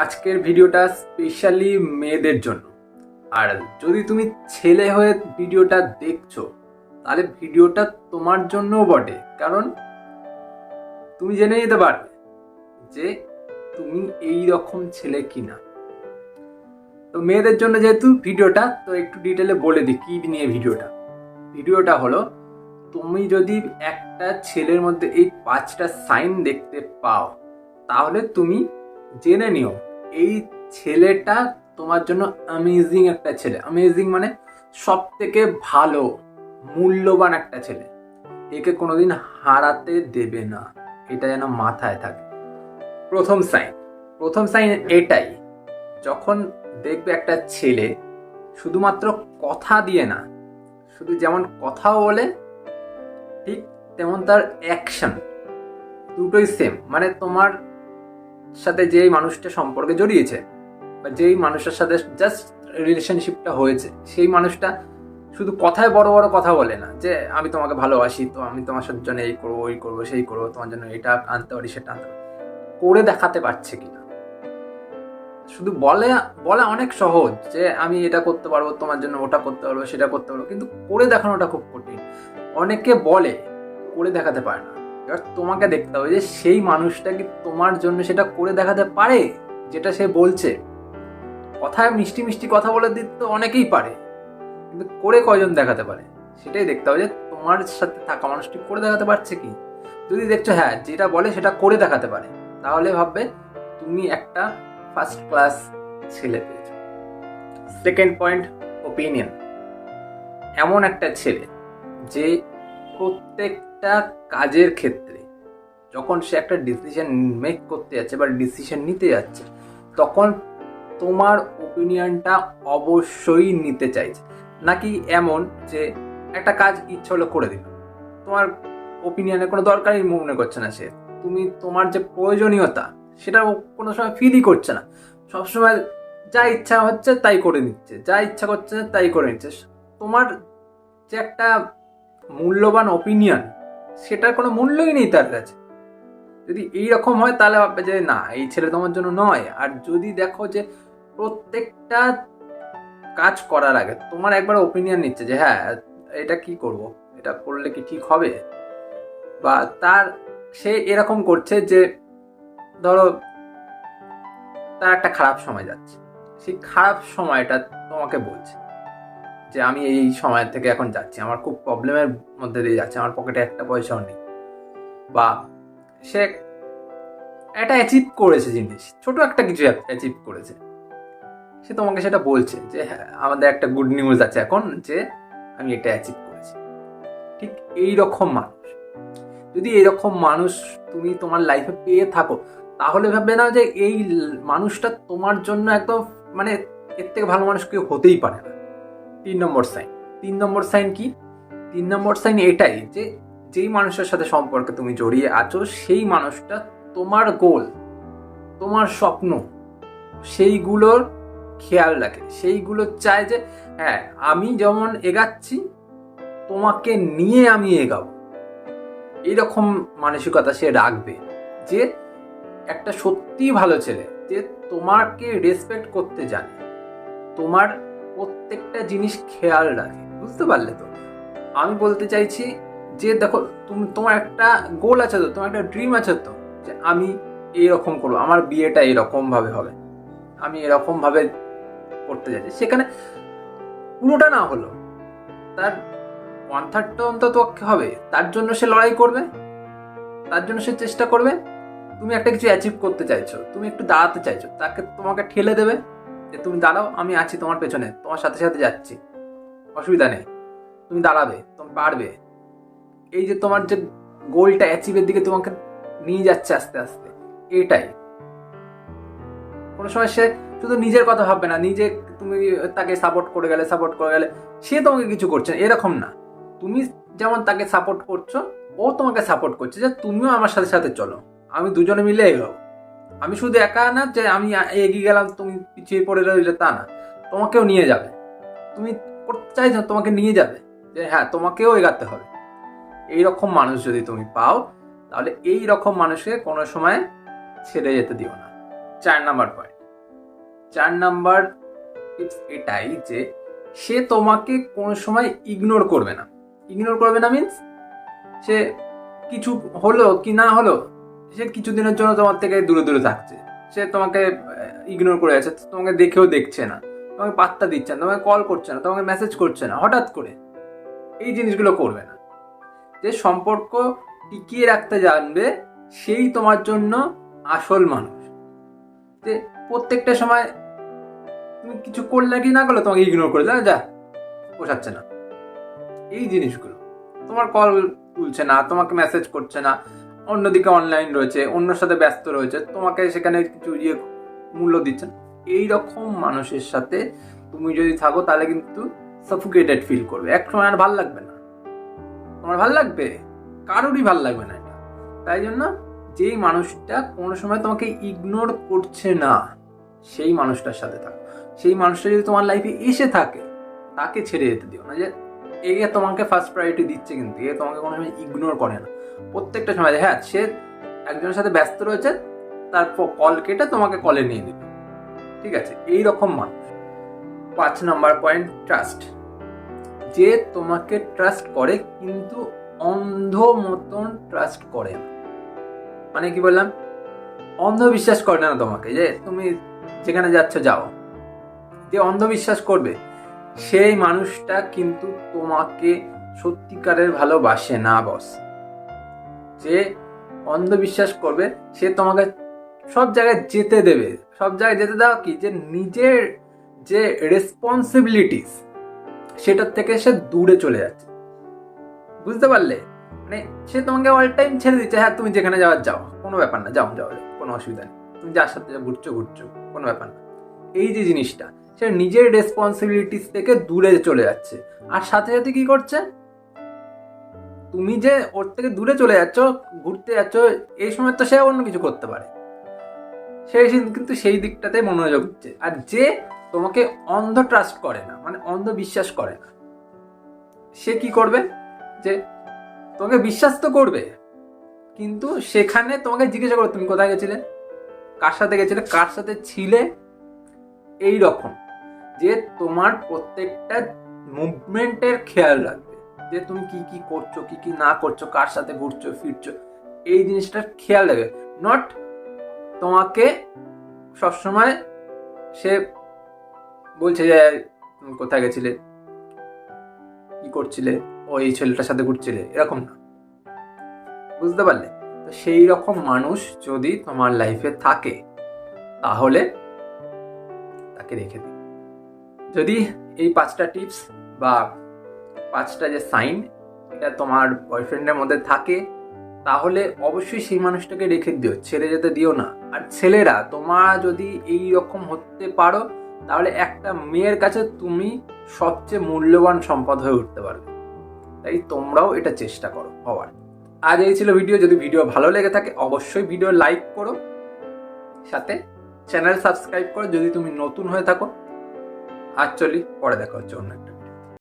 আজকের ভিডিওটা স্পেশালি মেয়েদের জন্য। আর যদি তুমি ছেলে হয়ে ভিডিওটা দেখছ, তাহলে ভিডিওটা তোমার জন্যও বটে। কারণ তুমি জেনে নিতে পারবে যে তুমি এই রকম ছেলে কিনা। তো মেয়েদের জন্য যেহেতু ভিডিওটা, তো একটু ডিটেলে বলে দিই কি নিয়ে ভিডিওটা। ভিডিওটা হলো, তুমি যদি একটা ছেলের মধ্যে এই পাঁচটা সাইন দেখতে পাও, তাহলে তুমি জেনে নিও, এই ছেলেটা তোমার জন্য অ্যামেজিং একটা ছেলে। অ্যামেজিং মানে সব থেকে ভালো, মূল্যবান একটা ছেলে। একে কোনোদিন হারাতে দেবে না, এটা যেন মাথায় থাকে। প্রথম সাইন প্রথম সাইন এটাই, যখন দেখবে একটা ছেলে শুধুমাত্র কথা দিয়ে না, শুধু যেমন কথাও বলে, ঠিক তেমন তার অ্যাকশন দুটোই সেম মানে তোমার সাথে যেই মানুষটা সম্পর্কে জড়িয়েছে বা যেই মানুষের সাথে জাস্ট রিলেশনশিপটা হয়েছে, সেই মানুষটা শুধু কথায় বড় বড় কথা বলে না, যে আমি তোমাকে ভালোবাসি, তো আমি তোমার সাথে জন্য এই করব, ওই করব, সেই করব, তোমার জন্য এটা আনতে পারি, সেটা আনতে পারি, করে দেখাতে পারছে কিনা? শুধু বলে, বলা অনেক সহজ, যে আমি এটা করতে পারব, তোমার জন্য ওটা করতে পারব, সেটা করতে পারব, কিন্তু করে দেখানোটা খুব কঠিন। অনেকে বলে, করে দেখাতে পারে না। এবার তোমাকে দেখতে হবে যে সেই মানুষটা কি তোমার জন্য সেটা করে দেখাতে পারে? যেটা সে বলছে। কথায় মিষ্টি মিষ্টি কথা বলে দিতে অনেকেই পারে, কিন্তু করে কয়জন দেখাতে পারে? সেটাই দেখতে হবে যে তোমার সাথে থাকা মানুষটি করে দেখাতে পারছে কি? যদি দেখছ হ্যাঁ যেটা বলে সেটা করে দেখাতে পারে, তাহলে ভাববে তুমি একটা ফার্স্ট ক্লাস ছেলে পেয়েছ। সেকেন্ড পয়েন্ট ওপিনিয়ন এমন একটা ছেলে যে প্রত্যেকটা কাজের ক্ষেত্রে যখন সে একটা ডিসিশন মেক করতে যাচ্ছে বা ডিসিশন নিতে যাচ্ছে, তখন তোমার ওপিনিয়নটা অবশ্যই নিতে চাইছে। নাকি এমন যে একটা কাজ ইচ্ছে হলো করে দিল। তোমার ওপিনিয়নের কোনো দরকারই মনে করছে না সে। তুমি তোমার যে প্রয়োজনীয়তা সেটা কোনো সময় ফিলই করছে না। সবসময় যা ইচ্ছা হচ্ছে তাই করে নিচ্ছে। যা ইচ্ছা করছে তাই করে নিচ্ছে। তোমার যে একটা মূল্যবান ওপিনিয়ন সেটার কোনো মূল্যই নেই তার কাছে। যদি এই রকম হয় তাহলে ভাববে যে, না, এই ছেলে তোমার জন্য নয়। আর যদি দেখো যে প্রত্যেকটা কাজ করার আগে তোমার একবার ওপিনিয়ন নিচ্ছে যে হ্যাঁ এটা কি করব? এটা করলে কি ঠিক হবে? বা তার, সে এরকম করছে যে, ধরো তার একটা খারাপ সময় যাচ্ছে। সেই খারাপ সময়টা তোমাকে বলছে। যে আমি এই সময় থেকে এখন যাচ্ছি। আমার খুব প্রবলেমের মধ্যে দিয়ে যাচ্ছে। আমার পকেটে একটা পয়সাও নেই। বা সে একটা অ্যাচিভ করেছে জিনিস। ছোট একটা কিছু অ্যাচিভ করেছে। সে তোমাকে সেটা বলছে যে হ্যাঁ আমাদের একটা গুড নিউজ আছে এখন যে, আমি এটা অ্যাচিভ করেছি। ঠিক এই রকম মানুষ। যদি এরকম মানুষ তুমি তোমার লাইফে পেয়ে থাকো, তাহলে ভাববে না যে, এই মানুষটা তোমার জন্য একদম মানে এর থেকে ভালো মানুষ কেউ হতেই পারে না। তিন নম্বর সাইন তিন নম্বর সাইন কি? তিন নম্বর সাইন এটাই যে যেই মানুষের সাথে সম্পর্কে তুমি জড়িয়ে আছো, সেই মানুষটা তোমার গোল তোমার স্বপ্ন, সেইগুলোর খেয়াল রাখে। সেইগুলো চায় যে হ্যাঁ আমি যেমন এগাচ্ছি, তোমাকে নিয়ে আমি এগাবো। এইরকম মানসিকতা সে রাখবে যে একটা সত্যি ভালো ছেলে, যে তোমাকে রেসপেক্ট করতে জানে, তোমার প্রত্যেকটা জিনিস খেয়াল রাখে, বুঝতে পারলে তো? আমি বলতে চাইছি যে দেখো, তুমি, তোমার একটা গোল আছে তো, তোমার একটা ড্রিম আছে তো, যে আমি এরকম করব, আমার বিয়েটা এরকম ভাবে হবে, আমি এরকম ভাবে করতে চাইছি সেখানে পুরোটা না হলো, তার ওয়ান থার্ডটা অন্তত হবে, তার জন্য সে লড়াই করবে, তার জন্য সে চেষ্টা করবে, তুমি একটা কিছু অ্যাচিভ করতে চাইছো, তুমি একটু দাঁড়াতে চাইছো, তাকে তোমাকে ঠেলে দেবে যে তুমি দাঁড়াও, আমি আছি তোমার পেছনে, তোমার সাথে সাথে যাচ্ছি। অসুবিধা নেই। তুমি দাঁড়াবে, তুমি পারবে। এই যে তোমার যে গোলটা অ্যাচিভের দিকে তোমাকে নিয়ে যাচ্ছে আস্তে আস্তে, এটাই। কোনো সময় সে শুধু নিজের কথা ভাববে না, নিজে তুমি তাকে সাপোর্ট করে গেলে সাপোর্ট করে গেলে, সে তোমাকে কিছু করছে না, এরকম না। তুমি যেমন তাকে সাপোর্ট করছ, ও তোমাকে সাপোর্ট করছে যে তুমিও আমার সাথে সাথে চলো। আমি দুজনে মিলে এগোবো। আমি শুধু একা না যে আমি এগিয়ে গেলাম, তুমি পিছিয়ে পড়ে রইলে তা না। তোমাকেও নিয়ে যাবে। তুমি করতে চাইছো, তোমাকে নিয়ে যাবে যে হ্যাঁ তোমাকেও এগাতে হবে। এই রকম মানুষ যদি তুমি পাও, তাহলে এই রকম মানুষকে কোনো সময় ছেড়ে যেতে দিও না। চার নাম্বার পয়েন্ট চার নাম্বার টিপস এটাই যে সে তোমাকে কোনো সময় ইগনোর করবে না। ইগনোর করবে না মিন্স সে কিছু হলো কি না হলো সে কিছুদিনের জন্য তোমার থেকে দূরে দূরে থাকছে। সে তোমাকে ইগনোর করে আছে তোমাকে দেখেও দেখছে না। তোমাকে পাত্তা দিচ্ছে না, তোমাকে কল করছে না, তোমাকে মেসেজ করছে না, হঠাৎ করে। এই জিনিসগুলো করবে না। যে সম্পর্ক টিকিয়ে রাখতে জানবে, সেই তোমার জন্য আসল মানুষ। যে প্রত্যেকটা সময় তুমি কিছু করলে কি না করলে তোমাকে ইগনোর করে দেয় যা, পোষাচ্ছে না। এই জিনিসগুলো। তোমার কল তুলছে না, তোমাকে মেসেজ করছে না অন্যদিকে অনলাইন রয়েছে, অন্যর সাথে ব্যস্ত রয়েছে, তোমাকে সেখানে কিছু ইয়ে মূল্য দিচ্ছে না এইরকম মানুষের সাথে তুমি যদি থাকো, তাহলে কিন্তু সাফোকেটেড ফিল করবে। এক সময় আর ভালো লাগবে না। তোমার ভালো লাগবে? কারোরই ভালো লাগবে না এটা। তাই জন্য যেই মানুষটা কোনো সময় তোমাকে ইগনোর করছে না, সেই মানুষটার সাথে থাকো। সেই মানুষটা যদি তোমার লাইফে এসে থাকে, তাকে ছেড়ে যেতে দিও না যে, এ তোমাকে ফার্স্ট প্রায়োরিটি দিচ্ছে কিন্তু, এ তোমাকে কোনো সময় ইগনোর করে না। প্রত্যেকটা সময় হ্যাঁ সে একজনের সাথে ব্যস্ত রয়েছে তারপর কল কেটে তোমাকে কলে নিয়ে দিল ঠিক আছে? এই রকম মানুষ। পাঁচ নাম্বার পয়েন্ট ট্রাস্ট যে তোমাকে ট্রাস্ট করে, কিন্তু অন্ধ মতন ট্রাস্ট করে না। মানে কি বললাম? অন্ধবিশ্বাস করে না তোমাকে, যে তুমি যেখানে যাচ্ছ যাও। যে অন্ধবিশ্বাস করবে, সেই মানুষটা কিন্তু তোমাকে সত্যিকারের ভালোবাসে না বস যে অন্ধবিশ্বাস করবে, সে তোমাকে সব জায়গায় যেতে দেবে। সব জায়গায় যেতে দেওয়া কি? যে নিজের যে রেসপন্সিবিলিটিস সেটার থেকে সে দূরে চলে যাচ্ছে। বুঝতে পারলে? মানে সে তোমাকে অল টাইম ছেড়ে দিচ্ছে হ্যাঁ তুমি যেখানে যাওয়ার যাও। কোনো ব্যাপার না, যাও যাও কোনো অসুবিধা নেই। তুমি যার সাথে ঘুরছো ঘুরছো, কোনো ব্যাপার না। এই যে জিনিসটা, সে নিজের রেসপন্সিবিলিটিস থেকে দূরে চলে যাচ্ছে। আর সাথে সাথে কি করছে? তুমি যে ওর থেকে দূরে চলে যাচ্ছ, ঘুরতে যাচ্ছ, এই সময় তো সে অন্য কিছু করতে পারে। সে কিন্তু সেই দিকটাতে মনোযোগ দিচ্ছে। আর যে তোমাকে অন্ধ ট্রাস্ট করে না মানে অন্ধ বিশ্বাস করে না, সে কি করবে? যে তোমাকে বিশ্বাস তো করবে, কিন্তু সেখানে তোমাকে জিজ্ঞাসা করো তুমি কোথায় গেছিলে? কার সাথে গেছিলে? কার সাথে ছিলে? এই রকম যে তোমার প্রত্যেকটা মুভমেন্টের খেয়াল রাখবে। যে তুমি কি কি করছ, কি কি না করছ, কার সাথে ঘুরছো, ফিরছো, এই জিনিসটার খেয়াল রাখবে। নট তোমাকে সবসময় সে বলছে যে কোথায় গেছিলে? কি করছিলে? ও এই ছেলেটার সাথে ঘুরছিলে? এরকম না। বুঝতে পারলে? তো সেই রকম মানুষ যদি তোমার লাইফে থাকে, তাহলে তাকে রেখে দিই যদি এই পাঁচটা টিপস বা পাঁচটা যে সাইন এটা তোমার বয়ফ্রেন্ডের মধ্যে থাকে, তাহলে অবশ্যই সেই মানুষটাকে রেখে দিও, ছেড়ে যেতে দিও না। আর ছেলেরা, তোমার যদি এই রকম হতে পারো, তাহলে একটা মেয়ের কাছে তুমি সবচেয়ে মূল্যবান সম্পদ হয়ে উঠতে পারবে। তাই তোমরাও এটা চেষ্টা করো, হওয়ার। আজ এই ছিল ভিডিও, যদি ভিডিও ভালো লেগে থাকে, অবশ্যই ভিডিও লাইক করো। সাথে চ্যানেল সাবস্ক্রাইব করো, যদি তুমি নতুন হয়ে থাকো। আর চলি, পরে দেখা হচ্ছে অন্য একটা